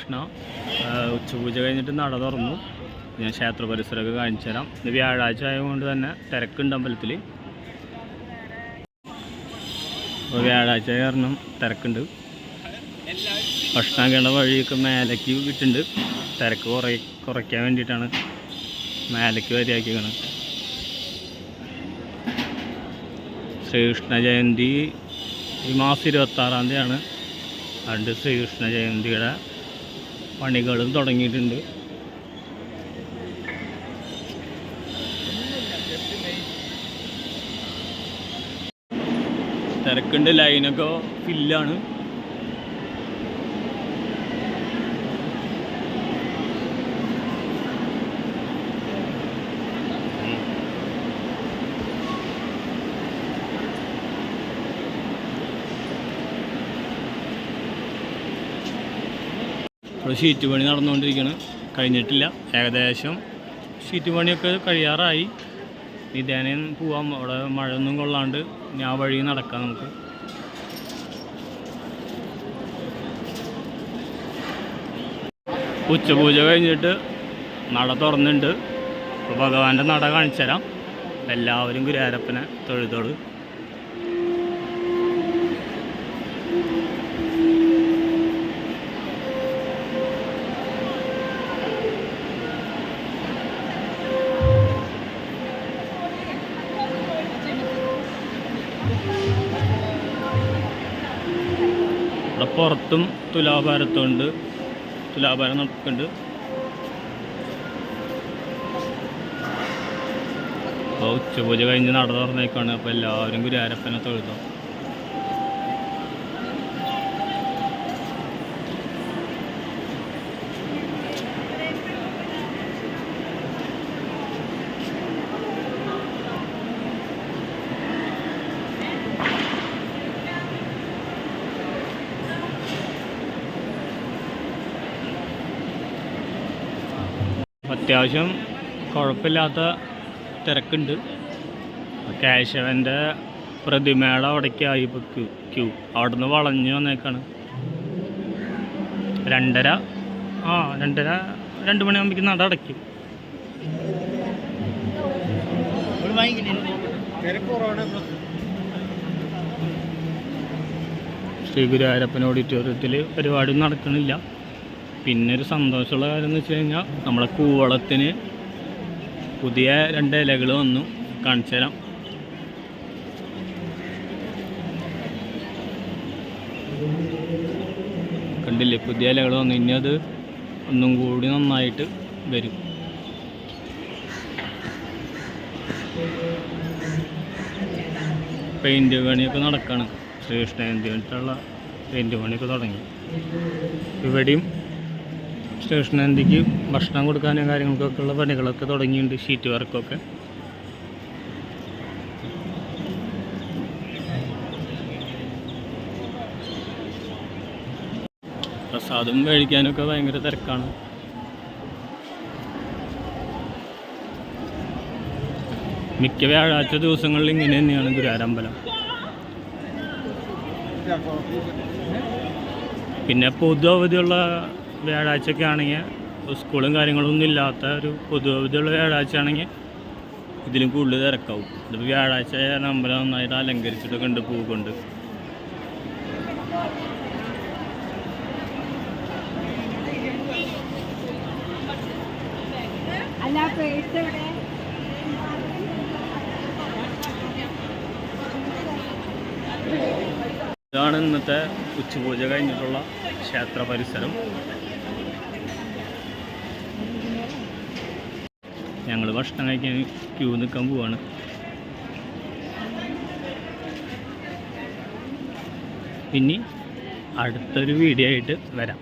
കൃഷ്ണ ഉച്ചപൂജ കഴിഞ്ഞിട്ട് നട തുറന്നു. ഞാൻ ക്ഷേത്ര പരിസരമൊക്കെ കാണിച്ചു തരാം. ഇത് വ്യാഴാഴ്ച ആയതുകൊണ്ട് തന്നെ തിരക്കുണ്ട് അമ്പലത്തിൽ അപ്പോൾ വ്യാഴാഴ്ച കാരണം തിരക്കുണ്ട്. ഭക്ഷണം കേണ്ട വഴിയൊക്കെ മേലേക്ക് വിട്ടുണ്ട് തിരക്ക് കുറേ കുറയ്ക്കാൻ വേണ്ടിയിട്ടാണ് മേലേക്ക് വരിയാക്കിയിരിക്കുന്നത് ശ്രീകൃഷ്ണ ജയന്തി ഈ മാസം ഇരുപത്താറാം തീയതിയാണ്. അതുകൊണ്ട് ശ്രീകൃഷ്ണ ജയന്തിയുടെ പണികളും തുടങ്ങിയിട്ടുണ്ട്. തിരക്കുണ്ട് ലൈനൊക്കെ ഫില്ലാണ് ഇപ്പോൾ ഷീറ്റ് പണി നടന്നുകൊണ്ടിരിക്കുകയാണ് കഴിഞ്ഞിട്ടില്ല. ഏകദേശം ഷീറ്റ് പണിയൊക്കെ കഴിയാറായി. നിത്യേനയും പോവാം. അവിടെ മഴയൊന്നും കൊള്ളാണ്ട് ഇനി ആ വഴി നടക്കാം നമുക്ക്. ഉച്ചപൂജ കഴിഞ്ഞിട്ട് നട തുറന്നിട്ടുണ്ട് അപ്പോൾ ഭഗവാന്റെ നട കാണിച്ചു തരാം എല്ലാവരും ഗുരുവായൂരപ്പനെ തൊഴുതോളൂ. ഇവിടെ പുറത്തും തുലാഭാരത്തുണ്ട്. തുലാഭാരം നടക്കുന്നുണ്ട്. അപ്പോൾ ഉച്ചപൂജ കഴിഞ്ഞ് നട തുറന്നേക്കാണ്. അപ്പോൾ എല്ലാവരും ഗുരുവായൂരപ്പനെ തൊഴുതോ. അത്യാവശ്യം കുഴപ്പമില്ലാത്ത തിരക്കുണ്ട്. കേശവന്റെ പ്രതിമയുടെ അവിടേക്കായി ഇപ്പോൾ ക്യൂ ക്യൂ അവിടെ നിന്ന് വളഞ്ഞു വന്നേക്കാണ്. രണ്ടര ആ രണ്ടര രണ്ട് മണിയാകുമ്പോഴേക്കും നട അടയ്ക്കും. ശ്രീ ഗുരുവായൂരപ്പൻ ഓഡിറ്റോറിയത്തിൽ പരിപാടി നടക്കണില്ല. പിന്നെ ഒരു സന്തോഷമുള്ള കാര്യം എന്ന് വെച്ച് കഴിഞ്ഞാൽ നമ്മളെ കൂവളത്തിന് പുതിയ രണ്ട് ഇലകൾ വന്നു. കാണിച്ചു തരാം. കണ്ടില്ലേ? പുതിയ ഇലകൾ വന്നു. ഇനി അത് ഒന്നും കൂടി നന്നായിട്ട് വരും. പെയിന്റ് പണിയൊക്കെ നടക്കാണ്. ശ്രീകൃഷ്ണ ജയന്തി വേണ്ടിയിട്ടുള്ള പെയിന്റ് പണിയൊക്കെ തുടങ്ങി. ഇവിടെയും സ്റ്റേഷനന്തിക്ക് ഭക്ഷണം കൊടുക്കാനും കാര്യങ്ങൾക്കൊക്കെ ഉള്ള പണികളൊക്കെ തുടങ്ങിയിട്ടുണ്ട് ഷീറ്റ് വർക്കൊക്കെ. പ്രസാദം മേടിക്കാനൊക്കെ ഭയങ്കര തിരക്കാണ്. മിക്ക വ്യാഴാഴ്ച ദിവസങ്ങളിൽ ഇങ്ങനെ തന്നെയാണ് ഗുരുവാരമ്പലം. പിന്നെ പൊതു അവധിയുള്ള വ്യാഴാഴ്ചയൊക്കെ ആണെങ്കിൽ സ്കൂളും കാര്യങ്ങളൊന്നും ഇല്ലാത്ത ഒരു പൊതു അവധിയുള്ള വ്യാഴാഴ്ച ആണെങ്കിൽ ഇതിലും കൂടുതൽ തിരക്കാവും. ഇതിപ്പോൾ വ്യാഴാഴ്ച അമ്പലം നന്നായിട്ട് അലങ്കരിച്ചിട്ടൊക്കെ ഉണ്ട് പൂ കൊണ്ട് അല്ല പേഴ്സ് എവിടെ? ഇതാണ് ഇന്നത്തെ ഉച്ചപൂജ കഴിഞ്ഞിട്ടുള്ള ക്ഷേത്ര പരിസരം. ഞങ്ങൾ ഭക്ഷണം കഴിക്കാൻ ക്യൂ നിൽക്കാൻ പോവാണ്. ഇനി അടുത്തൊരു വീഡിയോ ആയിട്ട് വരാം.